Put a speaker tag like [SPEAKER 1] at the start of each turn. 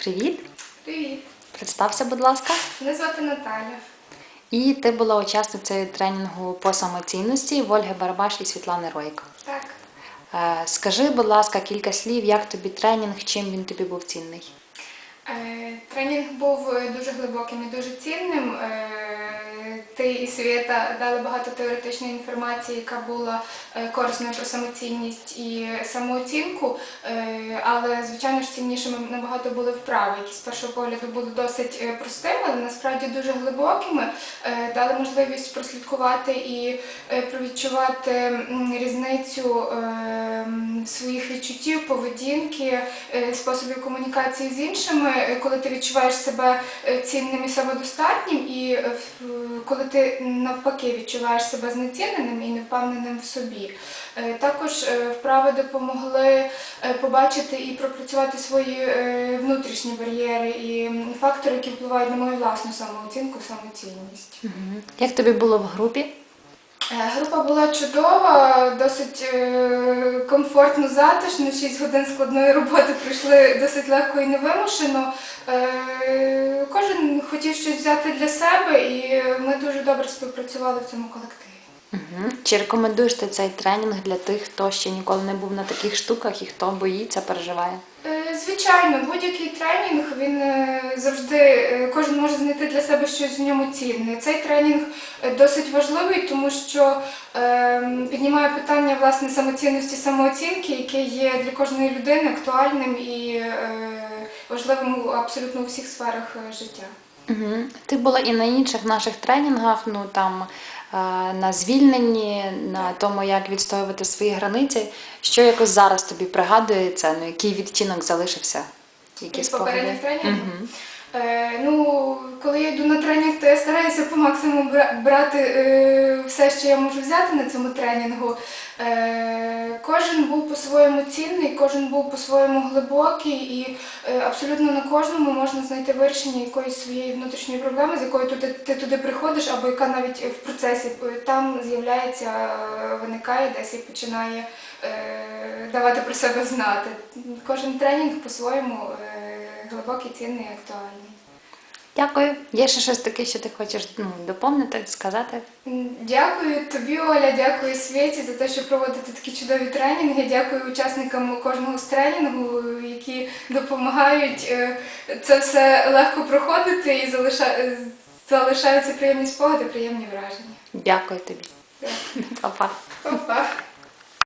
[SPEAKER 1] Привіт!
[SPEAKER 2] Привіт,
[SPEAKER 1] Представся, будь ласка.
[SPEAKER 2] мене звати Наталя.
[SPEAKER 1] І ти була учасницею тренінгу по самоцінності Вольги Барабаш і Світлани Ройко.
[SPEAKER 2] Так,
[SPEAKER 1] Е, Скажи, будь ласка, кілька слів, як тобі тренінг, чим він тобі був цінний?
[SPEAKER 2] е, тренінг був е, дуже глибоким і дуже цінним. Ти і Свєта дали багато теоретичної інформації, яка була е, корисною про самоцінність і самооцінку, Е, але звичайно ж ціннішими набагато були вправи, які з першого погляду були досить е, простими, але насправді дуже глибокими. Дали можливість прослідкувати і провідчувати різницю своїх відчуттів, поведінки, способів комунікації з іншими, коли ти відчуваєш себе цінним і самодостатнім, і коли ти навпаки відчуваєш себе знеціненим і невпевненим в собі. Е, Також е, вправи допомогли е, побачити і пропрацювати свої внутрішні бар'єри і фактори, які впливають на мою власну самооцінку, самоцінність.
[SPEAKER 1] Як тобі було в групі?
[SPEAKER 2] Група була чудова, досить комфортно, затишно. 6 годин складної роботи пройшли досить легко і невимушено. Хотів щось взяти для себе, і ми дуже добре співпрацювали в цьому колективі.
[SPEAKER 1] Угу. Чи рекомендуєш ти цей тренінг для тих, хто ще ніколи не був на таких штуках і хто боїться, переживає?
[SPEAKER 2] Е, Звичайно, будь-який тренінг він е, завжди е, кожен може знайти для себе щось в ньому цінне. Цей тренінг досить важливий, тому що е, піднімає питання власне самоцінності, самооцінки, яке є для кожної людини актуальним і важливим абсолютно у всіх сферах життя.
[SPEAKER 1] Угу. Ти була і на інших наших тренінгах, ну там е, на звільненні, на тому, як відстоювати свої границі. Що якось зараз тобі пригадується, ну який відтінок залишився? Які
[SPEAKER 2] Із попередніх тренінгів? Е, ну, коли я йду на тренінг, то я стараюся по максимуму брати е, все, що я можу взяти на цьому тренінгу. Е, кожен був по-своєму цінний, кожен був по-своєму глибокий, і е, абсолютно на кожному можна знайти вирішення якоїсь своєї внутрішньої проблеми, з якою ти, ти туди приходиш, або яка навіть в процесі е, там з'являється, е, виникає десь і починає е, давати про себе знати. Кожен тренінг по-своєму е, глибокий, цінний і актуальний.
[SPEAKER 1] Дякую. Є ще щось таке, що ти хочеш ну, доповнити, сказати?
[SPEAKER 2] Дякую тобі, Оля, дякую Світі за те, що проводите такі чудові тренінги. Дякую учасникам кожного з тренінгу, які допомагають е, це все легко проходити і залиша... залишаються приємні спогади, приємні враження.
[SPEAKER 1] Дякую тобі. Па-па.
[SPEAKER 2] Па-па.